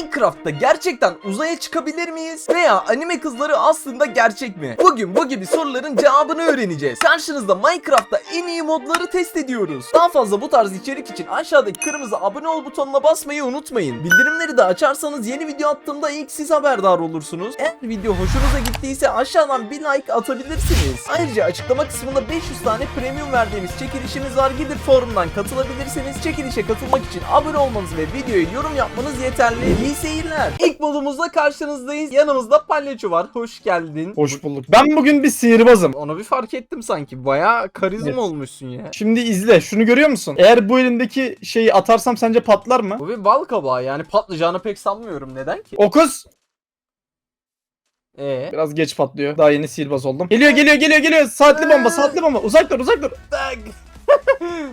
Minecraft'ta gerçekten uzaya çıkabilir miyiz? Veya anime kızları aslında gerçek mi? Bugün bu gibi soruların cevabını öğreneceğiz. Karşınızda Minecraft'ta en iyi modları test ediyoruz. Daha fazla bu tarz içerik için aşağıdaki kırmızı abone ol butonuna basmayı unutmayın. Bildirimleri de açarsanız yeni video attığımda ilk siz haberdar olursunuz. Eğer video hoşunuza gittiyse aşağıdan bir like atabilirsiniz. Ayrıca açıklama kısmında 500 tane premium verdiğimiz çekilişimiz var. Gidip forumdan katılabilirsiniz. Çekilişe katılmak için abone olmanız ve videoya yorum yapmanız yeterli. İyi seyirler. İlk modumuzla karşınızdayız. Yanımızda palyaço var. Hoş geldin. Hoş bulduk. Ben bugün bir sihirbazım. Onu bir fark ettim sanki. Bayağı karizma Evet. olmuşsun ya. Şimdi izle. Şunu görüyor musun? Eğer bu elindeki şeyi atarsam sence patlar mı? Bu bir bal kabağı yani patlayacağını pek sanmıyorum. Neden ki? Okuz. Ee? Biraz geç patlıyor. Daha yeni sihirbaz oldum. Geliyor geliyor geliyor geliyor. Saatli bomba saatli bomba. Uzak dur uzak dur. Tak.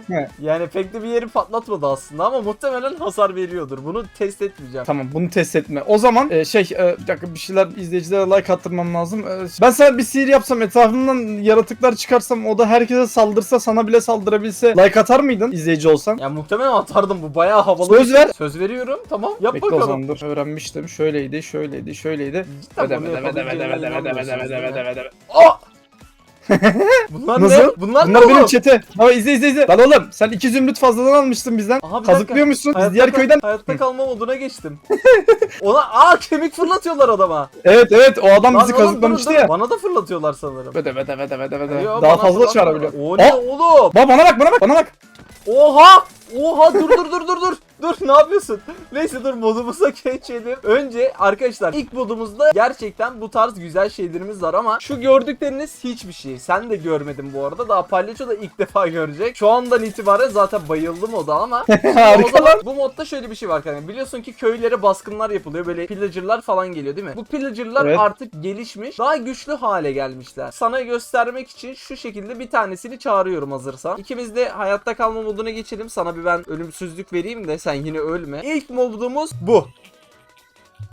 Yani pek de bir yeri patlatmadı aslında ama muhtemelen hasar veriyordur. Bunu test etmeyeceğim. Tamam bunu test etme. O zaman e, şey e, bir dakika bir şeyler izleyicilere like attırmam lazım. E, ben sana bir sihir yapsam etrafından yaratıklar çıkarsam o da herkese saldırsa sana bile saldırabilse like atar mıydın izleyici olsan? Ya muhtemelen atardım bu bayağı havalı. Söz ver. Söz veriyorum. Tamam. Yap Bekle o bakalım. zaman dur. Öğrenmiştim. Şöyleydi, şöyleydi, şöyleydi. Cidden bunu öde, öde, öde, yapabileceğine öde, öde, öde, inanmıyorsunuz öde, değil Bunlar ne? Nasıl? Bunlar, Bunlar ne benim oğlum? çete. Baba izle izle izle. Lan oğlum sen iki zümrüt fazladan almıştın bizden. Aha, bir dakika. Kazıklıyormuşsun. Biz Hayatta diğer kal- köyden. Hayatta kalma moduna geçtim. Ona aa kemik fırlatıyorlar adama. Evet evet o adam Lan bizi oğlum, kazıklamıştı dur, dur. ya. Bana da fırlatıyorlar sanırım. Öde öde öde öde. Yo, Daha bana fazla fırlatma. çağırabiliyor. O ne oğlum? Bana bak bana bak bana bak. Oha! Oha dur dur dur dur dur. Dur ne yapıyorsun? Neyse dur modumuza geçelim. Önce arkadaşlar ilk modumuzda gerçekten bu tarz güzel şeylerimiz var ama şu gördükleriniz hiçbir şey. Sen de görmedin bu arada. Daha palyaço da ilk defa görecek. Şu andan itibaren zaten bayıldım o da ama. Harika zaman lan. bu modda şöyle bir şey var kanka. Biliyorsun ki köylere baskınlar yapılıyor. Böyle pillager'lar falan geliyor değil mi? Bu pillager'lar Evet. artık gelişmiş. Daha güçlü hale gelmişler. Sana göstermek için şu şekilde bir tanesini çağırıyorum hazırsan. İkimiz de hayatta kalma moduna geçelim. Sana bir ben ölümsüzlük vereyim de sen yine ölme. İlk modumuz bu.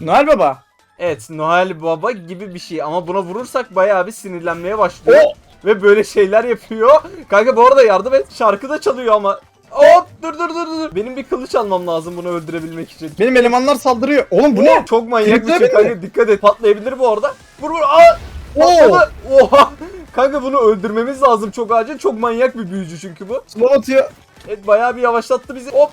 Noel baba. Evet Noel Baba gibi bir şey ama buna vurursak bayağı bir sinirlenmeye başlıyor. O Ve böyle şeyler yapıyor. Kanka bu arada yardım et. Şarkı da çalıyor ama. Hop dur dur dur dur. Benim bir kılıç almam lazım bunu öldürebilmek için. benim elemanlar saldırıyor. Oğlum bu ne? Çok manyak bir şey kanka dikkat et. Patlayabilir bu arada. Vur vur. Aa! Oo! Patladı. Oha! Kanka bunu öldürmemiz lazım çok acil. Çok manyak bir büyücü çünkü bu. Slow atıyor. Evet bayağı bir yavaşlattı bizi. Hop!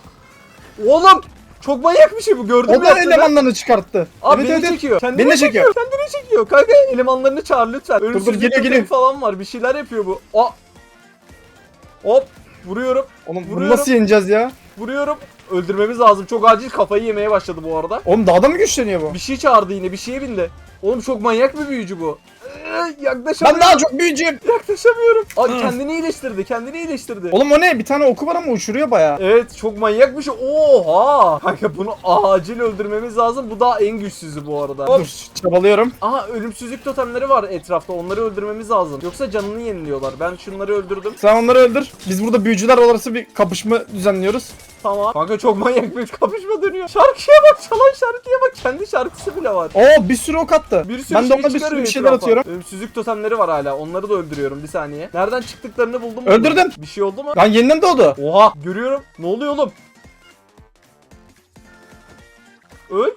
Oğlum! Çok manyak bir şey bu gördün O mü da yaptığını? elemanlarını çıkarttı. Abi evet beni evet. çekiyor. Kendini Beni çekiyor. çekiyor. Kendini çekiyor. Kanka elemanlarını çağır lütfen. Ölümsüzlük geliyor, totemi geliyor. falan var. Bir şeyler yapıyor bu. Aa! Hop! Vuruyorum. Oğlum Vuruyorum. nasıl yeneceğiz ya? Vuruyorum. Öldürmemiz lazım. Çok acil kafayı yemeye başladı bu arada. Oğlum daha da mı güçleniyor bu? Bir şey çağırdı yine. Bir şeye bindi. Oğlum çok manyak bir büyücü bu. Ee, Ben yaklaşamıyorum. daha çok büyücüyüm. Yaklaşamıyorum. Aa, kendini iyileştirdi. Kendini iyileştirdi. Oğlum o ne? Bir tane oku var ama uçuruyor bayağı. Evet çok manyak bir şey. Oha! Kanka bunu acil öldürmemiz lazım. Bu daha en güçsüzü bu arada. Hop. Dur çabalıyorum. Aha ölümsüzlük totemleri var etrafta. Onları öldürmemiz lazım. Yoksa canını yeniliyorlar. Ben şunları öldürdüm. Sen onları öldür. Biz burada büyücüler arası bir kapışma düzenliyoruz. Tamam. Kanka çok manyak bir kapışma dönüyor. Şarkıya bak. Çalan şarkıya bak. Kendi şarkısı bile var. Oo bir sürü ok attı. Bir sürü ben de şey ona bir sürü bir şeyler atıyorum. Ölümsüzlük totemleri var hala. Onları da öldürüyorum. Bir saniye. Nereden çıktıklarını buldum. Öldürdüm. Bir şey oldu mu? Lan yeniden doğdu. Oha görüyorum. Ne oluyor oğlum? Öl.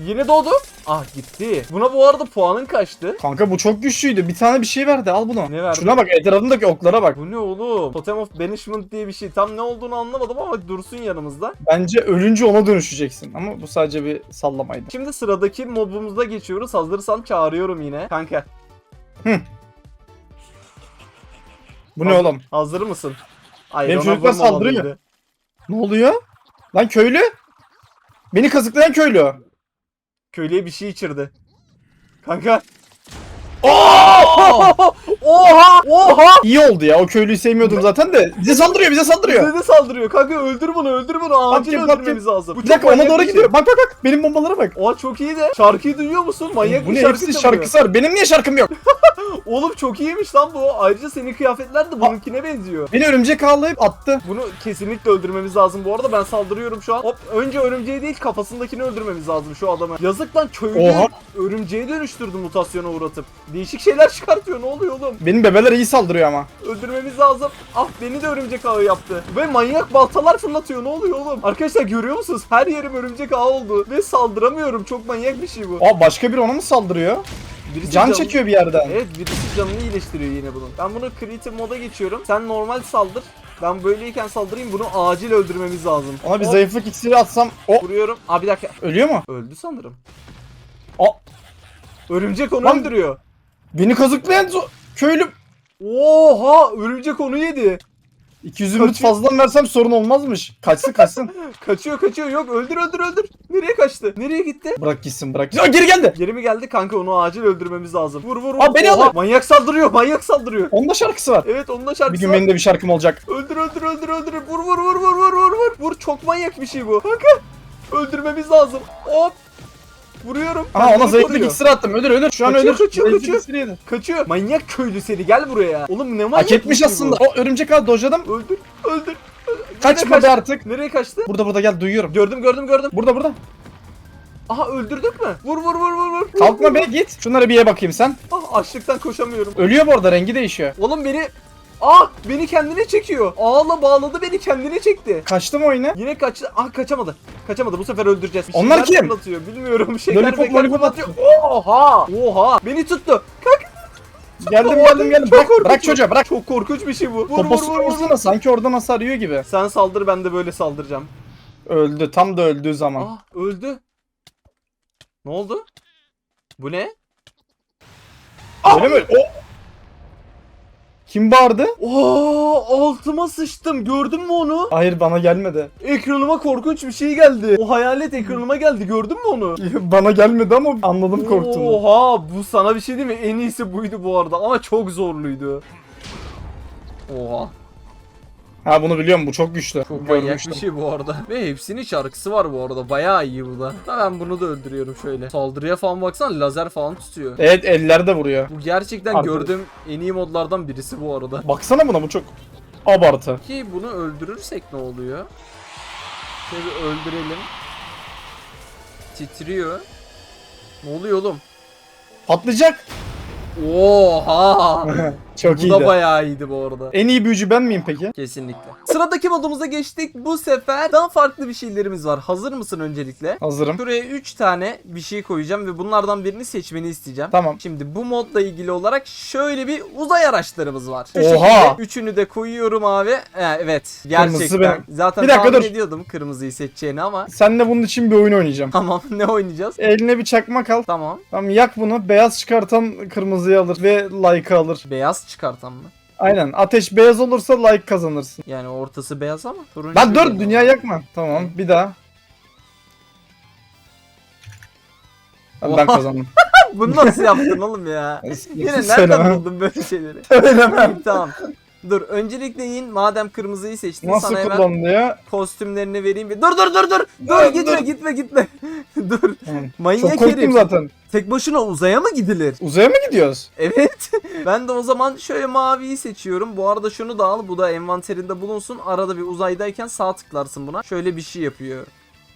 Yine doğdu. Ah gitti. Buna bu arada puanın kaçtı? Kanka bu çok güçlüydü. Bir tane bir şey verdi. Al bunu. Ne verdi? Şuna bak etrafındaki oklara bak. Bu ne oğlum? Totem of Banishment diye bir şey. Tam ne olduğunu anlamadım ama dursun yanımızda. Bence ölünce ona dönüşeceksin. Ama bu sadece bir sallamaydı. Şimdi sıradaki mobumuza geçiyoruz. Hazırsan çağırıyorum yine. Kanka Bu ne oğlum? hazır mısın? Ay, Benim ona çocuklar vurmamalıydı. saldırıyor. Ne oluyor? Lan köylü? Beni kazıklayan köylü. Köylüye bir şey içirdi. Kanka. Aa! Oha! Oha! İyi oldu ya. O köylüyü sevmiyordum zaten de. Bize saldırıyor, bize saldırıyor. Bize de saldırıyor. Kanka öldür bunu, öldür bunu. Acil Bakayım, öldürmemiz lazım. Bu Bir çok ona manyak doğru bir şey. gidiyor. Bak bak bak. Benim bombalara bak. Oha çok iyi de. Şarkıyı duyuyor musun? Manyak Bu bir ne şarkı hepsinin çalıyor. şarkısı var. Benim niye şarkım yok? Oğlum çok iyiymiş lan bu. Ayrıca senin kıyafetler de bununkine benziyor. Beni örümcek ağlayıp attı. Bunu kesinlikle öldürmemiz lazım. Bu arada ben saldırıyorum şu an. Hop önce örümceği değil kafasındakini öldürmemiz lazım şu adamı. Yazık lan köylü Oha. örümceğe dönüştürdü mutasyona uğratıp. Değişik şeyler çıkartıyor ne oluyor oğlum? Benim bebeler iyi saldırıyor ama. Öldürmemiz lazım. Ah beni de örümcek ağı yaptı. Ve manyak baltalar fırlatıyor ne oluyor oğlum? Arkadaşlar görüyor musunuz? Her yerim örümcek ağı oldu. Ve saldıramıyorum. Çok manyak bir şey bu. Aa başka biri ona mı saldırıyor? Birisi Can canını- çekiyor bir yerden. Evet birisi canını iyileştiriyor yine bunun. Ben bunu creative moda geçiyorum. Sen normal saldır. Ben böyleyken saldırayım. Bunu acil öldürmemiz lazım. Ona bir zayıflık iksiri atsam o Vuruyorum. Aa bir dakika. ölüyor mu? Öldü sanırım. Aa Örümcek onu Lan- öldürüyor. Beni kazıklayan zo- köylü. Oha! Örümcek onu yedi. 200 ümit Kaçıyor. fazladan versem sorun olmazmış. Kaçsın kaçsın. Kaçıyor kaçıyor. Yok öldür öldür öldür. Nereye kaçtı? Nereye gitti? bırak gitsin bırak. Aa, geri geldi. Geri mi geldi kanka onu acil öldürmemiz lazım. Vur vur vur. Aa, beni Oha, alır. Manyak saldırıyor manyak saldırıyor. Onun da şarkısı var. Evet onun da Bir şarkısı gün var. benim de bir şarkım olacak. Öldür öldür öldür öldür. Vur vur vur vur vur vur vur. Vur çok manyak bir şey bu. Kanka öldürmemiz lazım. Hop. Vuruyorum. Aha ona zayıflık iksiri attım. Ölür ölür. Şu an Kaçıyor, ölür. kaçıyor, Zayıflık kaçıyor. iksiri yedi. Kaçıyor. Manyak köylü seni gel buraya. Oğlum ne manyak Hak etmiş şey aslında. O örümcek ağı dojladım. Öldür öldür. Kaçma kaçtı? artık. Nereye kaçtı? Burada burada gel duyuyorum. Gördüm gördüm gördüm. Burada burada. Aha öldürdük mü? Vur vur vur vur vur. Kalkma be git. Şunlara bir ye bakayım sen. Ah açlıktan koşamıyorum. Ölüyor bu arada rengi değişiyor. Oğlum beni Ah beni kendine çekiyor. Ağla bağladı beni kendine çekti. Kaçtı mı oyuna? Yine kaçtı. Ah kaçamadı. Kaçamadı. Bu sefer öldüreceğiz. Bir Onlar kim? fırlatıyor. Bilmiyorum. Şeyler Lollipop, lollipop fırlatıyor. Oha! Oha! Beni tuttu. Kanka Geldim geldim geldim. çok Bırak, korkunç bırak bu. çocuğa bırak. çok korkunç bir şey bu. Vur vur Poposu vur vur. vursana sanki oradan hasar yiyor gibi. Sen saldır ben de böyle saldıracağım. Öldü tam da öldüğü zaman. Ah öldü. Ne oldu? Bu ne? Öyle mi? O... Kim bağırdı? Oo altıma sıçtım. Gördün mü onu? Hayır bana gelmedi. Ekranıma korkunç bir şey geldi. O hayalet ekranıma geldi. Gördün mü onu? Bana gelmedi ama anladım korktuğunu. Oha bu sana bir şey değil mi? En iyisi buydu bu arada ama çok zorluydu. Oha. Ha bunu biliyorum bu çok güçlü. Çok manyak bir şey bu arada. Ve hepsinin şarkısı var bu arada. Bayağı iyi bu da. Ha, Ben bunu da öldürüyorum şöyle. Saldırıya falan baksana lazer falan tutuyor. Evet eller de vuruyor. Bu gerçekten Harbi. gördüğüm en iyi modlardan birisi bu arada. Baksana buna bu çok abartı. Ki bunu öldürürsek ne oluyor? Şöyle öldürelim. Titriyor. Ne oluyor oğlum? Patlayacak. Oha! çok bu iyiydi. da bayağı iyiydi bu arada. En iyi büyücü ben miyim peki? Kesinlikle. Sıradaki modumuza geçtik. Bu sefer daha farklı bir şeylerimiz var. Hazır mısın öncelikle? Hazırım. Şuraya 3 tane bir şey koyacağım ve bunlardan birini seçmeni isteyeceğim. Tamam. Şimdi bu modla ilgili olarak şöyle bir uzay araçlarımız var. Şu Oha! şekilde üçünü de koyuyorum abi. Ee, evet. Gerçekten. ben- Zaten Bir dakika, tahmin dur. ediyordum kırmızıyı seçeceğini ama. Senle bunun için bir oyun oynayacağım. Tamam ne oynayacağız? Eline bir çakmak al. Tamam. Tamam yak bunu. Beyaz çıkartan kırmızıyı alır ve like'ı alır. Beyaz çıkartan mı? Aynen. Ateş beyaz olursa like kazanırsın. Yani ortası beyaz ama turuncu. Değil dur dünya yakma. Tamam bir daha. Hadi ben Oha. kazandım. Bunu nasıl yaptın oğlum ya? Yine nereden Söylemem. buldun böyle şeyleri? Söylemem. tamam. Dur öncelikle yiyin madem kırmızıyı seçtin Nasıl sana hemen kullanılıyor? kostümlerini vereyim. bir- Dur dur dur dur. Dur Dur, gitme dur. gitme gitme. dur. Tamam. Manyak Çok korktum herif. zaten. Tek başına uzaya mı gidilir? Uzaya mı gidiyoruz? Evet. ben de o zaman şöyle maviyi seçiyorum. Bu arada şunu da al. Bu da envanterinde bulunsun. Arada bir uzaydayken sağ tıklarsın buna. Şöyle bir şey yapıyor.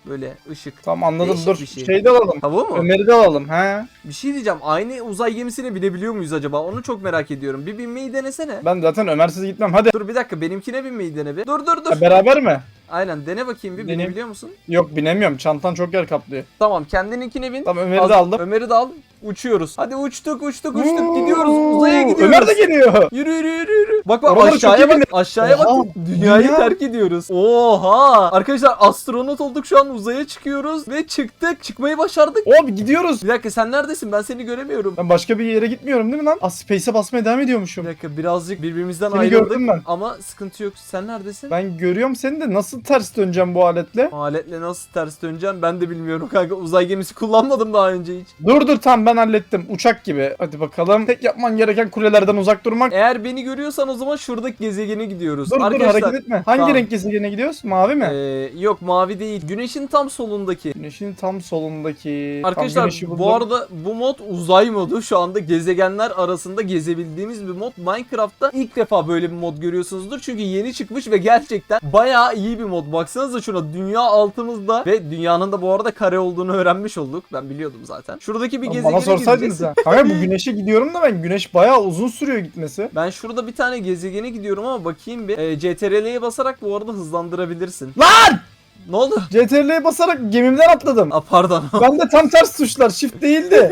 Böyle ışık. Tamam anladım Değişik dur. bir şey. Şeyi de alalım. Tavuğu mu? Ömer'i de alalım. He. Bir şey diyeceğim. Aynı uzay gemisine binebiliyor muyuz acaba? Onu çok merak ediyorum. Bir binmeyi denesene. Ben zaten Ömer'siz gitmem. Hadi. Dur bir dakika benimkine binmeyi dene bir. Dur dur dur. Ha, beraber mi? Aynen dene bakayım bir Deneyim. binebiliyor musun? Yok binemiyorum. Çantan çok yer kaplıyor. Tamam kendininkine bin. Tamam Ömer'i de aldım. Ömer'i de al. Uçuyoruz. Hadi uçtuk uçtuk uçtuk Oo, gidiyoruz. Uzaya gidiyoruz. Ömer de geliyor. Yürü yürü yürü yürü. Bak bak çok aşağıya iyi bak. Aşağıya Oha, bak. Dünyayı dünya. terk ediyoruz. Oha. Arkadaşlar astronot olduk şu an uzaya çıkıyoruz ve çıktık. Çıkmayı başardık. Hop gidiyoruz. Bir dakika sen neredesin? Ben seni göremiyorum. Ben başka bir yere gitmiyorum değil mi lan? Aa, Space'e basmaya devam Bir ediyormuşum. dakika birazcık birbirimizden Seni ayrıldık. gördüm ben. Ama sıkıntı yok. Sen neredesin? Ben görüyorum seni de nasıl ters döneceğim bu aletle? Aletle nasıl ters döneceğim ben de bilmiyorum kanka. Uzay gemisi kullanmadım daha önce hiç. Dur dur tamam ben ben hallettim. Uçak gibi. Hadi bakalım. Tek yapman gereken kulelerden uzak durmak. Eğer beni görüyorsan o zaman şuradaki gezegene gidiyoruz. Dur dur Arkadaşlar, hareket etme. Hangi Tamam. renk gezegene gidiyoruz? Mavi mi? ee, yok mavi değil. Güneşin tam solundaki. Güneşin tam solundaki. Tam Arkadaşlar güneşi bu arada bu mod uzay modu. Şu anda gezegenler arasında gezebildiğimiz bir mod. Minecraft'ta ilk defa böyle bir mod görüyorsunuzdur. Çünkü yeni çıkmış ve gerçekten bayağı iyi bir mod. Baksanıza şuna dünya altımızda ve dünyanın da bu arada kare olduğunu öğrenmiş olduk. Ben biliyordum zaten. Şuradaki bir Lan gezegene Bana sorsaydınız ya. Kanka bu güneşe gidiyorum da ben güneş bayağı uzun sürüyor gitmesi. Ben şurada bir tane gezegene gidiyorum ama bakayım bir. Ee, CTRL'ye basarak bu arada hızlandırabilirsin. Lan! Ne oldu? CTRL'ye basarak gemimden atladım. Aa, pardon. Ben de tam ters tuşlar shift değildi.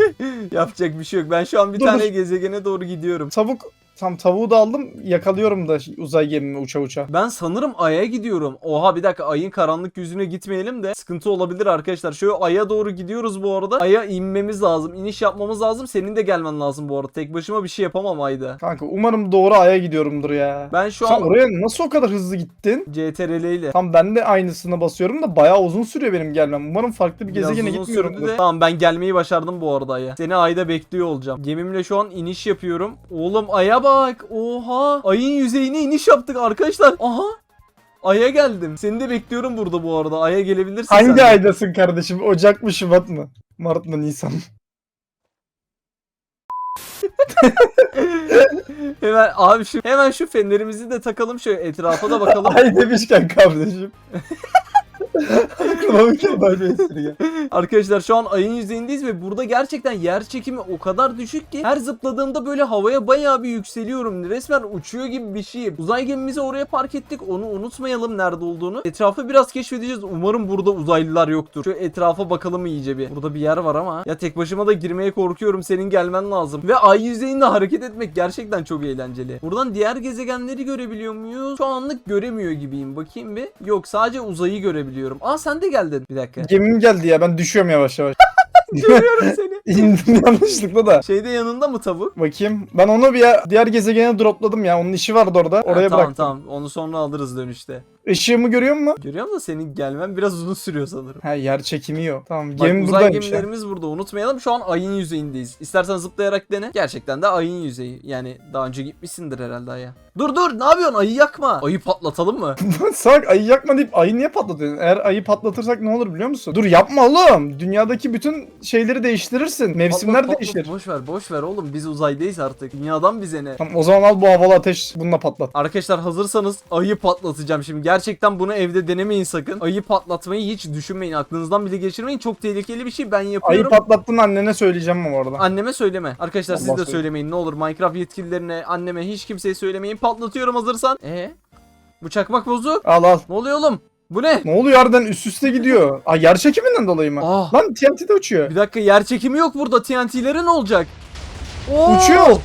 Yapacak bir şey yok. Ben şu an bir Dur, tane dur. gezegene doğru gidiyorum. Tavuk tam tavuğu da aldım yakalıyorum da uzay gemimi uça uça. Ben sanırım Ay'a gidiyorum. Oha bir dakika Ay'ın karanlık yüzüne gitmeyelim de sıkıntı olabilir arkadaşlar. Şöyle Ay'a doğru gidiyoruz bu arada. Ay'a inmemiz lazım. iniş yapmamız lazım. Senin de gelmen lazım bu arada. Tek başıma bir şey yapamam Ay'da. Kanka umarım doğru aya gidiyorumdur ya. Ben şu Sen an oraya nasıl o kadar hızlı gittin? CTRL ile. Tam ben de aynısını basıyorum da bayağı uzun sürüyor benim gelmem. Umarım farklı bir Biraz gezegene gitmiyorum. de- Tamam ben gelmeyi başardım bu arada Ay'a. Seni Ay'da bekliyor olacağım. Gemimle şu an iniş yapıyorum. Oğlum Ay'a bak. Oha. Ay'ın yüzeyine iniş yaptık arkadaşlar. Aha. Ay'a geldim. Seni de bekliyorum burada bu arada. Ay'a gelebilirsin sen Hangi de. aydasın kardeşim? Ocak mı Şubat mı? Mart mı Nisan mı? Hemen abi şu hemen şu fenerimizi de takalım şöyle etrafa da bakalım. Ay demişken kardeşim. Aklıma bir kere böyle espri ya. Arkadaşlar şu an ayın yüzeyindeyiz ve burada gerçekten yer çekimi o kadar düşük ki her zıpladığımda böyle havaya bayağı bir yükseliyorum. Resmen uçuyor gibi bir şeyim. Uzay gemimizi oraya park ettik. Onu unutmayalım nerede olduğunu. Etrafı biraz keşfedeceğiz. Umarım burada uzaylılar yoktur. Şu etrafa bakalım iyice bir. Burada bir yer var ama ya tek başıma da girmeye korkuyorum. Senin gelmen lazım. Ve ay yüzeyinde hareket etmek gerçekten çok eğlenceli. Buradan diğer gezegenleri görebiliyor muyuz? Şu anlık göremiyor gibiyim. Bakayım bir. Yok sadece uzayı görebiliyorum. Aa sen de geldin. Bir dakika. Gemim geldi ya ben düşüyorum yavaş yavaş. Görüyorum seni. İndim yanlışlıkla da. Şeyde yanında mı tavuk? Bakayım. Ben onu bir ya- diğer gezegene dropladım ya. Onun işi vardı orada. Oraya Ha, tamam bıraktım. tamam onu sonra alırız dönüşte. Işığımı görüyor musun? Görüyorum da senin gelmen biraz uzun sürüyor sanırım. Ha yer çekimi yok. Tamam Bak gemi uzay buradaymış ya. gemilerimiz burada unutmayalım şu an ayın yüzeyindeyiz. İstersen zıplayarak dene. Gerçekten de ayın yüzeyi. Yani daha önce gitmişsindir herhalde aya. Dur dur ne yapıyorsun ayı yakma. Ayı patlatalım mı? Salak ayı yakma deyip ayı niye patlatıyorsun? Eğer ayı patlatırsak ne olur biliyor musun? Dur yapma oğlum. Dünyadaki bütün şeyleri değiştirirsin. Mevsimler Patlat, patlat. değişir. Boş ver boş ver oğlum biz uzaydayız artık. Dünyadan bize ne? Tamam o zaman al bu havalı ateş bununla patlat. Arkadaşlar hazırsanız ayı patlatacağım şimdi. Gerçekten bunu evde denemeyin sakın. Ayı patlatmayı hiç düşünmeyin. Aklınızdan bile geçirmeyin. Çok tehlikeli bir şey. Ben Ayı yapıyorum. patlattın annene söyleyeceğim bu arada. Anneme söyleme. Arkadaşlar siz Allah de söyle. söylemeyin ne olur. Minecraft yetkililerine, anneme hiç kimseye söylemeyin. Patlatıyorum hazırsan. Ee? Bu çakmak bozuk. Al al. Ne oluyor oğlum? Bu ne? Ne oluyor harbiden üst üste gidiyor. Aa yer çekiminden dolayı mı? Ah. Lan TNT de uçuyor. Bir dakika yer çekimi yok burada. TNT'leri ne olacak? Oo! Uçuyor.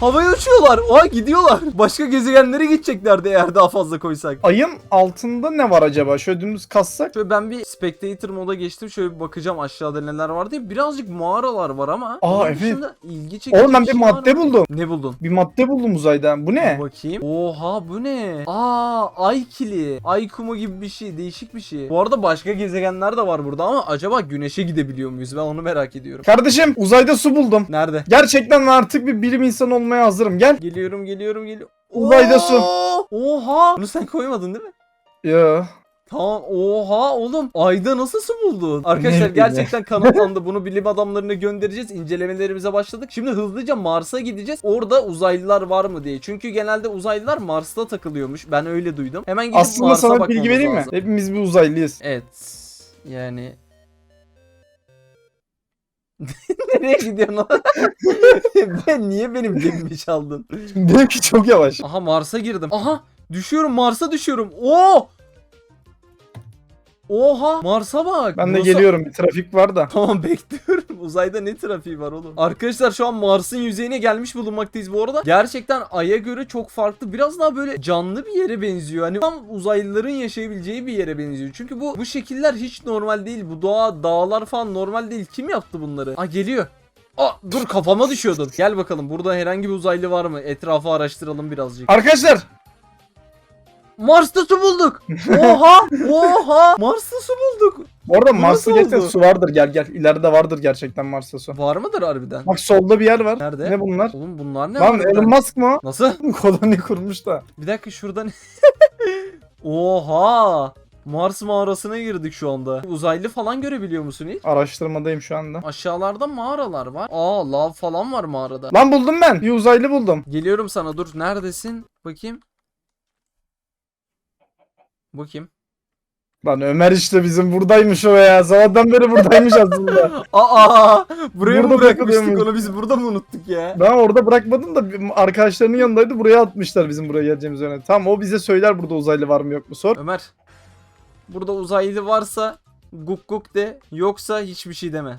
Havaya uçuyorlar. Oha gidiyorlar. Başka gezegenlere gideceklerdi eğer daha fazla koysak. Ayın altında ne var acaba? Şöyle dümdüz kassak. Şöyle ben bir spectator moda geçtim. Şöyle bir bakacağım aşağıda neler var diye. Birazcık mağaralar var ama. Aa, evet. ilgi çekici Oğlum ben bir şey var madde mı? buldum. Ne buldun? Bir madde buldum uzayda. Bu ne? Bir bakayım. Oha bu ne? Aa ay kili. Ay kumu gibi bir şey. Değişik bir şey. Bu arada başka gezegenler de var burada ama acaba güneşe gidebiliyor muyuz? Ben onu merak ediyorum. Kardeşim uzayda su buldum. Nerede? Gerçekten artık bir bilim insanı olmaya hazırım. Gel. Geliyorum geliyorum geliyorum. Uzayda su. Oha. Bunu sen koymadın değil mi? Ya. Tamam. Oha oğlum. Ayda nasıl su buldun? Arkadaşlar gerçekten kanıtlandı. Bunu bilim adamlarına göndereceğiz. İncelemelerimize başladık. Şimdi hızlıca Mars'a gideceğiz. Orada uzaylılar var mı diye. Çünkü genelde uzaylılar Mars'ta takılıyormuş. Ben öyle duydum. Hemen gidip Aslında Mars'a sana bilgi vereyim mi? lazım. Hepimiz bir uzaylıyız. Evet. Yani Nereye gidiyorsun lan? ben niye benim gemimi çaldın? Benimki çok yavaş. Aha Mars'a girdim. Aha düşüyorum Mars'a düşüyorum. Oo! Oha Mars'a bak. Ben de Burası- geliyorum. Bir trafik var da. Tamam bekliyorum. Uzayda ne trafiği var oğlum? Arkadaşlar şu an Mars'ın yüzeyine gelmiş bulunmaktayız bu arada. Gerçekten Ay'a göre çok farklı. Biraz daha böyle canlı bir yere benziyor. Hani tam uzaylıların yaşayabileceği bir yere benziyor. Çünkü bu bu şekiller hiç normal değil. Bu doğa, dağlar falan normal değil. Kim yaptı bunları? Aa geliyor. Aa dur kafama düşüyordun. Gel bakalım burada herhangi bir uzaylı var mı? Etrafı araştıralım birazcık. Arkadaşlar Mars'ta su bulduk. Oha! Oha! Mars'ta su bulduk. Bu arada Mars'ta nasıl gerçekten oldu? su vardır gel gel. İleride vardır gerçekten Mars'ta su. Var mıdır harbiden? Bak solda bir yer var. Nerede? Ne bunlar? Oğlum bunlar ne? Lan harbiden? Elon Musk mı? o? Nasıl? Koloni kurmuş da. Bir dakika şuradan. Oha! Mars mağarasına girdik şu anda. Uzaylı falan görebiliyor musun hiç? Araştırmadayım şu anda. Aşağılarda mağaralar var. Aa lav falan var mağarada. Lan buldum ben. Bir uzaylı buldum. Geliyorum sana dur. Neredesin? Bakayım. Bakayım. Lan Ömer işte bizim buradaymış o ya. Sabahtan beri buradaymış aslında. Aa! Buraya mı Burada bırakmıştık bırakılıyormuş. onu? Biz burada mı unuttuk ya? Ben orada bırakmadım da bir- arkadaşlarının yanındaydı. Buraya atmışlar bizim buraya geleceğimiz yöne. Tamam o bize söyler burada uzaylı var mı yok mu sor. Ömer. Burada uzaylı varsa guk guk de yoksa hiçbir şey deme.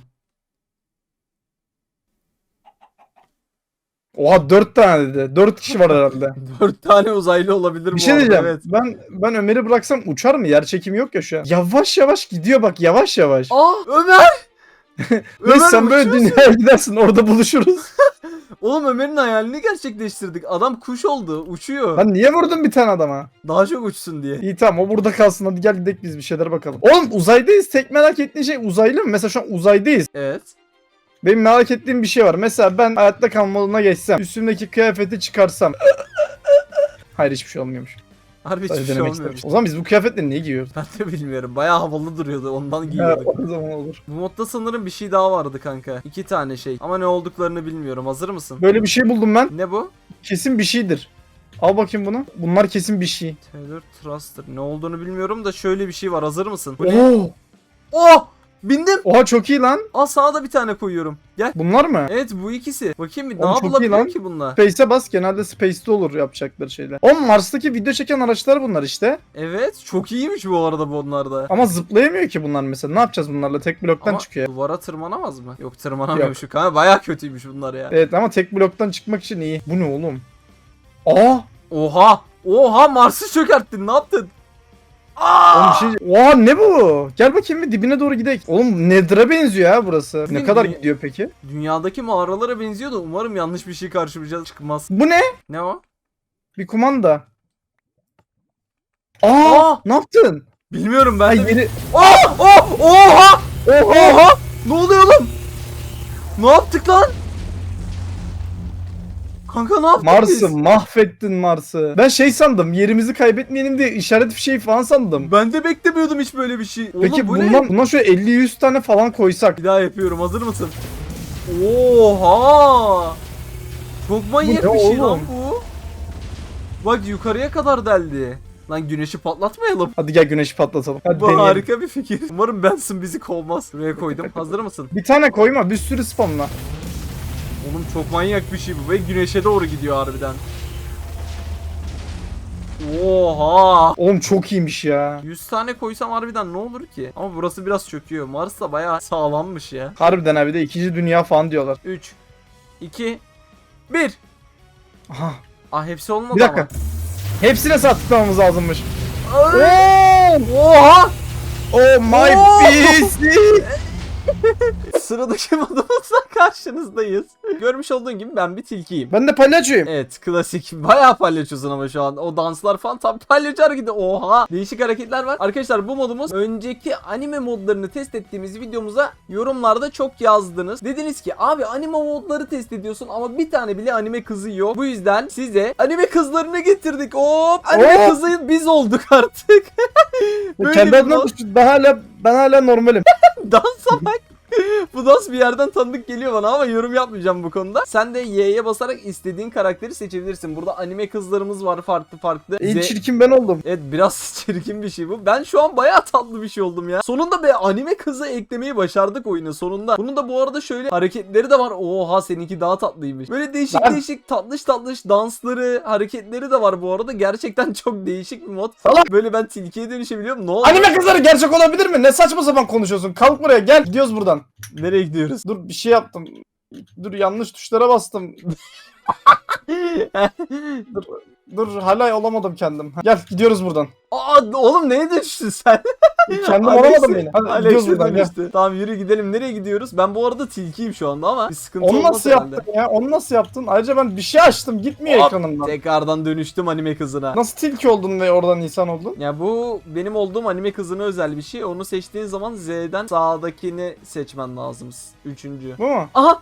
Oha dört tane dedi. Dört kişi var herhalde. Dört tane uzaylı olabilir Bir bu şey diyeceğim. Evet. Ben ben Ömer'i bıraksam uçar mı? Yer çekimi yok ya şu an. Yavaş yavaş gidiyor bak yavaş yavaş. Aa Ömer! Neyse sen böyle dünyaya gidersin orada buluşuruz. Oğlum Ömer'in hayalini gerçekleştirdik. Adam kuş oldu. Uçuyor. Lan niye vurdun bir tane adama? Daha çok uçsun diye. İyi tamam o burada kalsın hadi gel gidelim biz bir şeyler bakalım. Oğlum uzaydayız tek merak ettiğin şey uzaylı mı? Mesela şu an uzaydayız. Evet. Benim merak ettiğim bir şey var. Mesela ben hayatta kalma moduna geçsem. Üstümdeki kıyafeti çıkarsam. Hayır hiçbir şey olmuyormuş. Harbi hiçbir şey denemek istemiştim. O zaman biz bu kıyafetle niye giyiyoruz? Ben de bilmiyorum. Bayağı havalı duruyordu. Ondan Ha, giyiyorduk. o zaman olur. Bu modda sanırım bir şey daha vardı kanka. İki tane şey. Ama ne olduklarını bilmiyorum. Hazır mısın? Böyle bir şey buldum ben. Ne bu? Kesin bir şeydir. Al bakayım bunu. Bunlar kesin bir şey. Taylor Truster. Ne olduğunu bilmiyorum da şöyle bir şey var. Hazır mısın? Bu ne? Oo! Oh! Bindim. Oha çok iyi lan. Al sana da bir tane koyuyorum. Gel. Bunlar mı? Evet bu ikisi. Bakayım bir ne Oğlum çok iyi yapılabilir lan. ki bununla? Space'e bas. Genelde Space'te olur yapacakları şeyler. Oğlum Mars'taki video çeken araçlar bunlar işte. Evet çok iyiymiş bu arada bunlar da. Ama zıplayamıyor ki bunlar mesela. Ne yapacağız bunlarla? Tek bloktan Ama çıkıyor. duvara tırmanamaz mı? Yok tırmanamıyormuş. Ama bayağı kötüymüş bunlar ya. Evet ama tek bloktan çıkmak için iyi. Bu ne oğlum? Aa! Oha! Oha Mars'ı çökerttin ne yaptın? Oğlum bir şey... Oha ne bu? Gel bakayım bir dibine doğru gidelim. Oğlum Nether'a benziyor ha burası. Ne Bilmiyorum, kadar dünya- gidiyor peki? Dünyadaki mağaralara benziyor da umarım yanlış bir şey karşımıza çıkmaz. Bu ne? Ne o? Bir kumanda. Aa! Aa! Ne yaptın? Bilmiyorum ben Ay de. yeri... Oh! Oh! Oha! Oha! Ne oluyor oğlum? Ne yaptık lan? Kanka ne yaptık biz? Mars'ı mahvettin Mars'ı. Ben şey sandım yerimizi kaybetmeyelim diye işaret fişeği falan sandım. Ben de beklemiyordum hiç böyle bir şey. Peki Oğlum bu bundan, ne? bundan şöyle 50-100 tane falan koysak. Bir daha yapıyorum. Hazır mısın? Oha! Çok manyak ne bir şey lan oğlum? bu. Bak yukarıya kadar deldi. Lan güneşi patlatmayalım. Hadi gel güneşi patlatalım. Hadi Bu deneyelim. harika bir fikir. Umarım Benson bizi kovmaz. Buraya koydum. Hazır mısın? Bir tane koyma bir sürü spamla. Oğlum çok manyak bir şey bu ve güneşe doğru gidiyor harbiden. Oha! Oğlum çok iyiymiş ya. 100 tane koysam harbiden ne olur ki? Ama burası biraz çöküyor. Mars da bayağı sağlammış ya. Harbiden abi de ikinci dünya falan diyorlar. 3 2 1 Aha. Ah hepsi olmadı Bir dakika. ama. Hepsine sağ tıklamamız lazımmış. Ay! Oha! Oh my Oo! Sıradaki modumuzla karşınızdayız. Görmüş olduğun gibi ben bir tilkiyim. ben de palyaçoyum. Evet klasik. Bayağı palyaçosun ama şu an. O danslar falan tam palyaço hareketi. Oha. Değişik hareketler var. Arkadaşlar bu modumuz önceki anime modlarını test ettiğimiz videomuza yorumlarda çok yazdınız. Dediniz ki abi anime modları test ediyorsun ama bir tane bile anime kızı yok. Bu yüzden size anime kızlarını getirdik. Hop. Anime Oo. kızı biz olduk artık. Böyle Kendi bir mod. ben hala ben hala normalim. Dansa bak. Bu dans bir yerden tanıdık geliyor bana ama yorum yapmayacağım bu konuda. Sen de Y'ye basarak istediğin karakteri seçebilirsin. Burada anime kızlarımız var farklı farklı. En Z- çirkin ben oldum. Evet biraz çirkin bir şey bu. Ben şu an bayağı tatlı bir şey oldum ya. Sonunda be anime kızı eklemeyi başardık oyuna sonunda. Bunun da bu arada şöyle hareketleri de var. Oha seninki daha tatlıymış. Böyle değişik Lan. değişik tatlış tatlış dansları, hareketleri de var bu arada. Gerçekten çok değişik bir mod. Salak. Böyle ben tilkiye dönüşebiliyorum. Ne oldu? Anime kızları gerçek olabilir mi? Ne saçma sapan konuşuyorsun. Kalk buraya gel. Gidiyoruz buradan. Nereye gidiyoruz? Dur bir şey yaptım. Dur yanlış tuşlara bastım. Dur, dur hala olamadım kendim. Gel gidiyoruz buradan. Aa oğlum neye düştün sen? Kendim olamadım yine. Hadi gidiyoruz buradan gel. Tamam yürü gidelim. Nereye gidiyoruz? Ben bu arada tilkiyim şu anda ama bir sıkıntı Onu nasıl herhalde. yaptın ya? Onu nasıl yaptın? Ayrıca ben bir şey açtım gitmiyor Hop, ekranımdan. Tekrardan dönüştüm anime kızına. Nasıl tilki oldun ve oradan insan oldun? Ya bu benim olduğum anime kızına özel bir şey. Onu seçtiğin zaman Z'den sağdakini seçmen lazım. Üçüncü. Bu mu? Aha!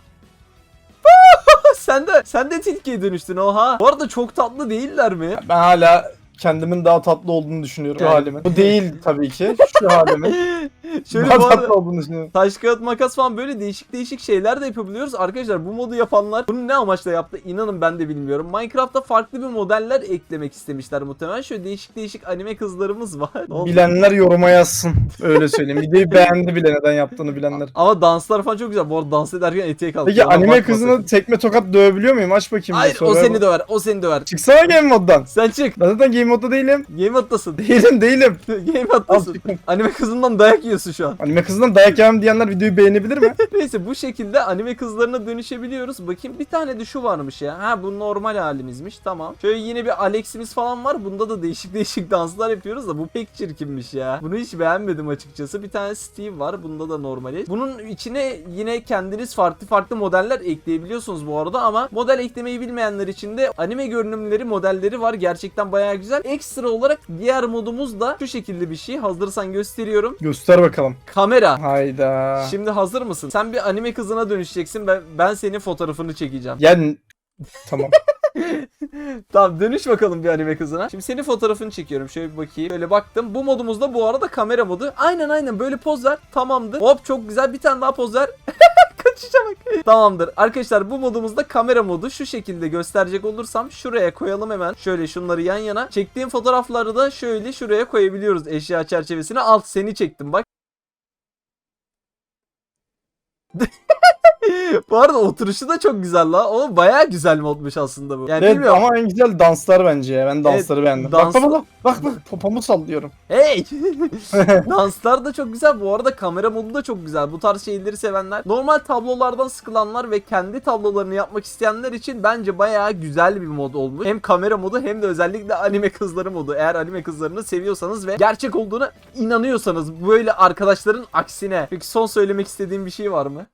sen de sen de tilkiye dönüştün oha. Bu arada çok tatlı değiller mi? Ben hala kendimin daha tatlı olduğunu düşünüyorum Yani- halimin. Bu değil tabii ki. Şu halimin. Şöyle daha bu arada tatlı olduğunu düşünüyorum. taş kağıt makas falan böyle değişik değişik şeyler de yapabiliyoruz. Arkadaşlar bu modu yapanlar bunu ne amaçla yaptı inanın ben de bilmiyorum. Minecraft'ta farklı bir modeller eklemek istemişler muhtemelen. Şöyle değişik değişik anime kızlarımız var. Bilenler yoruma yazsın. Öyle söyleyeyim. Videoyu beğendi bile neden yaptığını bilenler. Ama danslar falan çok güzel. Bu arada dans ederken eteğe kalkıyor. Peki Ona anime kızını tekme tokat dövebiliyor muyum? Aç bakayım. Hayır o seni bak. döver. O seni döver. Çıksana game moddan. Sen çık. Ben zaten game modda değilim. Game moddasın. Değilim değilim. Game moddasın. Anime kızından dayak yiyorsun şu an. Anime kızından dayak yemem diyenler videoyu beğenebilir mi? Neyse bu şekilde anime kızlarına dönüşebiliyoruz. Bakayım bir tane de şu varmış ya. Ha bu normal halimizmiş. Tamam. Şöyle yine bir Alex'imiz falan var. Bunda da değişik değişik danslar yapıyoruz da bu pek çirkinmiş ya. Bunu hiç beğenmedim açıkçası. Bir tane Steve var. Bunda da normali. Bunun içine yine kendiniz farklı farklı modeller ekleyebiliyorsunuz bu arada ama model eklemeyi bilmeyenler için de anime görünümleri modelleri var. Gerçekten bayağı güzel. Ekstra olarak diğer modumuz da şu şekilde bir şey. Hazırsan gösteriyorum. Göster bakalım. Kamera. Hayda. Şimdi hazır mısın? Sen bir anime kızına dönüşeceksin. Ben, ben senin fotoğrafını çekeceğim. Yani tamam. Tamam dönüş bakalım bir anime kızına. Şimdi senin fotoğrafını çekiyorum. Şöyle bir bakayım. Böyle baktım. Bu modumuzda bu arada kamera modu. Aynen aynen böyle poz ver. Tamamdır. Hop çok güzel. Bir tane daha poz ver. Kaçışa bak. Tamamdır. Arkadaşlar bu modumuzda kamera modu şu şekilde gösterecek olursam şuraya koyalım hemen. Şöyle şunları yan yana. Çektiğim fotoğrafları da şöyle şuraya koyabiliyoruz eşya çerçevesine. Alt seni çektim bak. bu arada oturuşu da çok güzel la. O bayağı güzel modmuş aslında bu. Yani Evet, bilmiyorum. ama en güzel danslar bence ya. Ben dansları Evet, beğendim. dans- Bak bak bak. Bak popomu sallıyorum. Hey! Danslar da çok güzel. Bu arada kamera modu da çok güzel. Bu tarz şeyleri sevenler, normal tablolardan sıkılanlar ve kendi tablolarını yapmak isteyenler için bence bayağı güzel bir mod olmuş. Hem kamera modu hem de özellikle anime kızları modu. Eğer anime kızlarını seviyorsanız ve gerçek olduğuna inanıyorsanız böyle arkadaşların aksine. Peki son söylemek istediğim bir şey var mı?